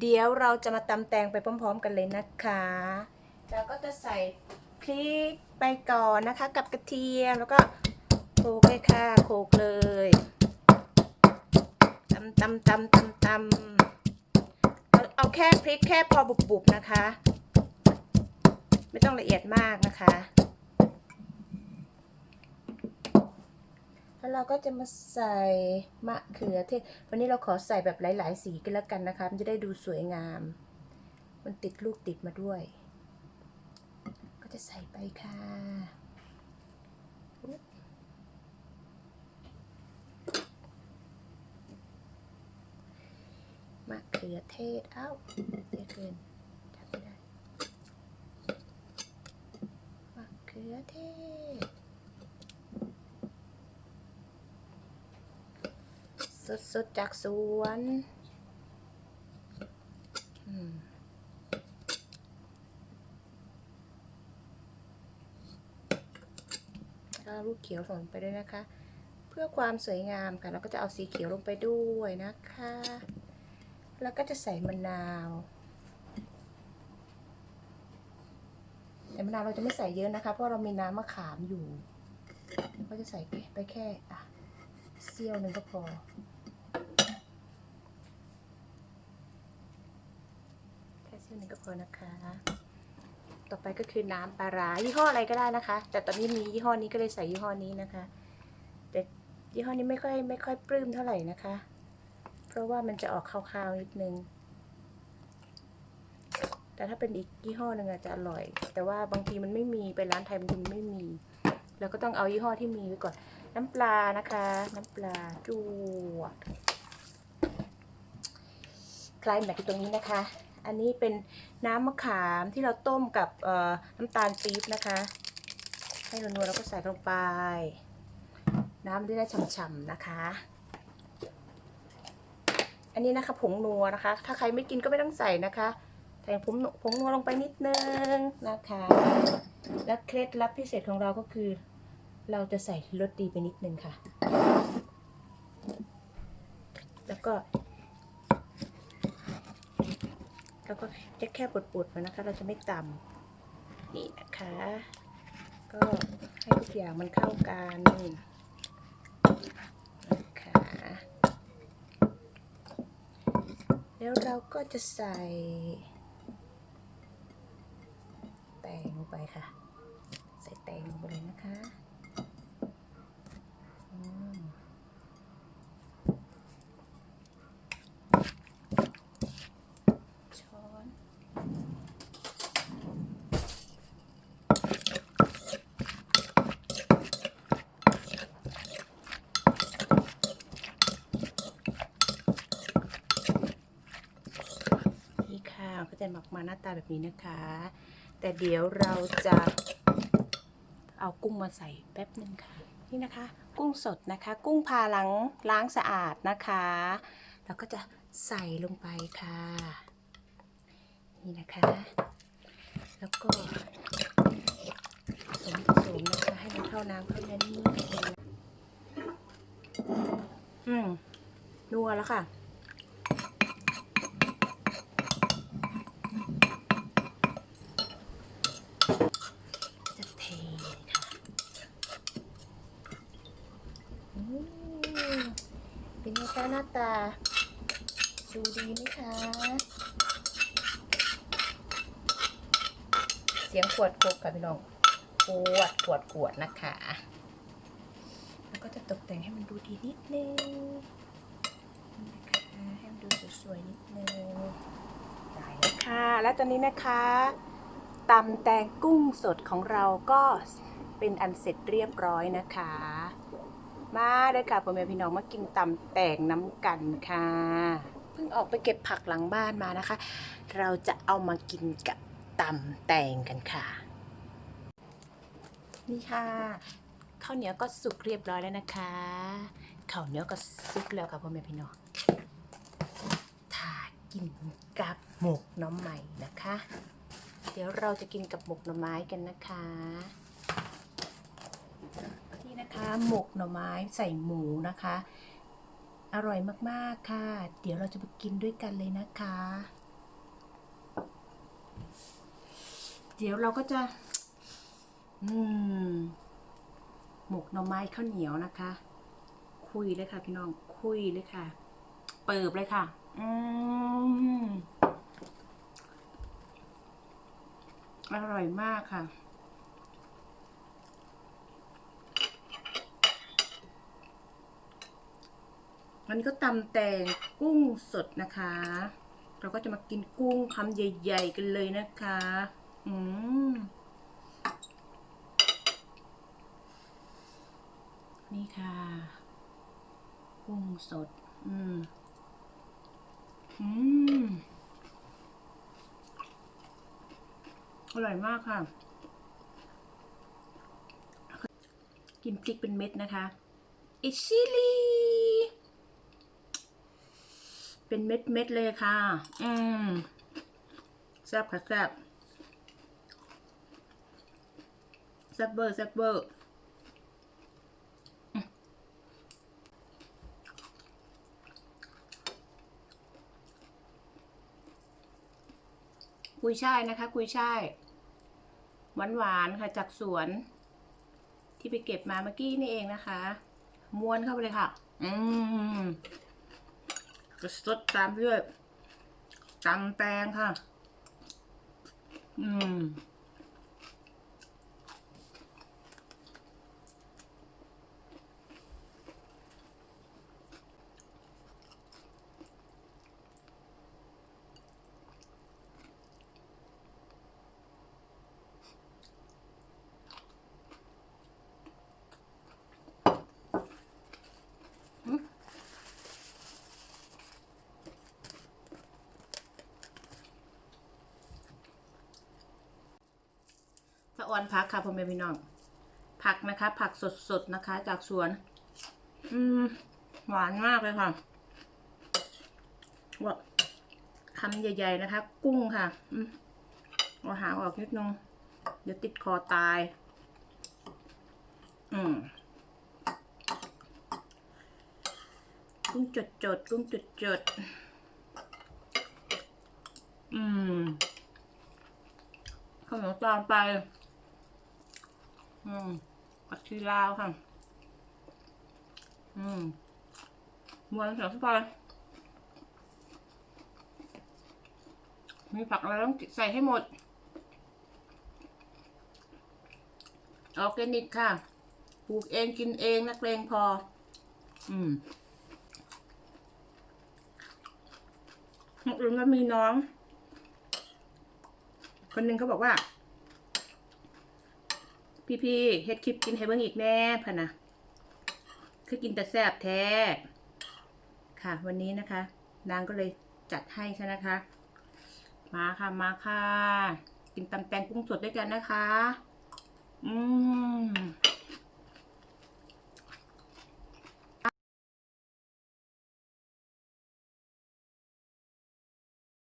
เดี๋ยวเราจะมาตำแตงไปพร้อม ๆ กันเลยนะคะแล้วก็จะใส่พริกไปก่อนนะคะ กับกระเทียมแล้วก็โขลกเลยค่ะโขลกเลยตำตำตำตำตำเอเอาแค่พริกแค่พอบุบๆนะคะ ไม่ต้องละเอียดมากนะคะ แล้วเราก็จะมาใส่มะเขือเทศ วันนี้เราขอใส่แบบหลาย ๆ สีกันแล้วกันนะคะ มันจะได้ดูสวยงาม มันติดลูกติดมาด้วย ก็จะใส่ไปค่ะมะเขือเทศ เอ้าเยอะเกินทำไม่ได้มะเขือเทศ สดๆจากสวนอืมแล้วลูกเขียวส่ลงไปด้วยนะคะ เพื่อความสวยงามค่ะ เราก็จะเอาสีเขียวลงไปด้วยนะคะ แล้วก็จะใส่มะนาวแต่มะนาวเราจะไม่ใส่เยอะนะคะ เพราะเรามีน้ำมะขามอยู่ ก็จะใส่ไปแค่อะเสี้ยวหนึ่งก็พอ ค่เส้ก็พอนะคะ ต่อไปก็คือน้ำปลาร้ายี่ห้ออะไรก็ได้นะคะ แต่ตอนนี้มียี่ห้อนี้ก็เลยใส่ยี่ห้อนี้นะคะ แต่ยี่ห้อนี้ไม่ค่อยไม่ค่อยปลื้มเท่าไหร่นะคะ เพราะว่ามันจะออกคาวๆนิดนึง แต่ถ้าเป็นอีกยี่ห้อหนึ่งอาจจะอร่อย แต่ว่าบางทีมันไม่มีไปร้านไทยบางทีมันไม่มีเราก็ต้องเอายี่ห้อที่มีไว้ก่อน น้ำปลานะคะ น้ำปลาจวดคลายแม็กตรงนี้นะคะ อันนี้เป็นน้ำมะขามที่เราต้มกับน้ำตาลปี๊บนะคะ ให้นัวๆแล้วก็ใส่ลงไป น้ำจะได้ฉ่ำๆนะคะ อันนี้นะคะผงนัวนะคะ ถ้าใครไม่กินก็ไม่ต้องใส่นะคะใส่ผงผงนัวลงไปนิดนึงนะคะ และเคล็ดลับพิเศษของเราก็คือ เราจะใส่รสดีไปนิดนึงค่ะ แล้วก็ แล้วก็จะแค่ปวดๆมานะคะ เราจะไม่ตำนี่นะคะ ก็ให้ทุกอย่างมันเข้ากันนะคะแล้วเราก็จะใส่แตงลงไปค่ะ ใส่แตงลงไปเลยนะคะอืมช้อน นี่ ค่ะก็จะหมักมาหน้าตาแบบนี้นะคะ แต่เดี๋ยวเราจะเอากุ้งมาใส่แป๊บหนึ่งค่ะ นี่นะคะ กุ้งสดนะคะ กุ้งพาล้างล้างสะอาดนะคะ แล้วก็จะใส่ลงไปค่ะ นี่นะคะ แล้วก็ผสมผสมนะคะ ให้มันเข้าน้ำเข้าเนื้อนี่อืมนัวแล้วค่ะเทค่ะอืมเป็ นไงคะหน้าตา ดูดีไหมคะ เสียงขวดกบค่ะพี่น้องขวดขวดขวดนะคะแล้วก็จะตกแต่งให้มันดูดีนิดนึงนะคะให้มันดูสวยๆนิดนึงได้แล้วค่ะ แล้วตอนนี้นะคะตำแตงกุ้งสดของเราก็เป็นอันเสร็จเรียบร้อยนะคะ มาเลยค่ะพ่อแม่พี่น้องมากินตำแตงน้ำกันค่ะ เพิ่งออกไปเก็บผักหลังบ้านมานะคะ เราจะเอามากินกับตำแตงกันค่ะ นี่ค่ะข้าวเหนียวก็สุกเรียบร้อยแล้วนะคะข้าวเหนียวก็สุกแล้วค่ะพ่อแม่พี่น้องทากินกับหมกหน้ำใหม่นะคะ เดี๋ยวเราจะกินกับหมกหน่อไม้กันนะคะ นะคะหมกหน่อไม้ใส่หมูนะคะ อร่อยมากๆค่ะ เดี๋ยวเราจะไปกินด้วยกันเลยนะคะ เดี๋ยวเราก็จะ อืม หมกหน่อไม้ข้าวเหนียวนะคะ คุยเลยค่ะพี่น้องคุยเลยค่ะ เปิบเลยค่ะ อืมอร่อยมากค่ะ มันก็ตำแตงกุ้งสดนะคะ เราก็จะมากินกุ้งคำใหญ่ ๆ กันเลยนะคะ อืมนี่ค่ะ กุ้งสด อืม อืม อร่อยมากค่ะ กินพริกเป็นเม็ดนะคะ อิชิลี เป็นเม็ดเม็ดๆเลยค่ะ อืมแซ่บค่ะแซ่บแซ่บเบอร์แซ่บเบอร์กุยช่ายนะคะกุยช่ายหวานหวานๆค่ะจากสวน ที่ไปเก็บมาเมื่อกี้นี่เองนะคะ ม้วนเข้าไปเลยค่ะ อืม จะสดตามด้วยตำแตงค่ะ อืม ออนผักค่ะพ่อแม่พี่น้อง ผักนะคะ ผักสดๆนะคะ จากสวน อืมหวานมากเลยค่ะว่าคำใหญ่ ๆนะคะ กุ้งค่ะอืมเอาหางออกนิดนึงเดี๋ยวติดคอตาย อืมกุ้งจดๆกุ้งจดๆอืมขนียวตามไป อืมผักชีลาวค่ะ อืมมวนเสียงสบายมีผักอะไรต้องใส่ให้หมด ออร์แกนิกค่ะ ปลูกเองกินเองนักเลงพอ อืมนกอื่นก็มีน้อง คนหนึ่งเขาบอกว่า พี่พี่ๆเฮ็ดคลิปกินให้เบิ่งอีกแน่พะนะคือกินแต่แซ่บแท้ ค่ะ วันนี้นะคะ นางก็เลยจัดให้ใช่นะคะ มาค่ะมาค่ะ กินตำแตงกุ้งสดด้วยกันนะคะ อืม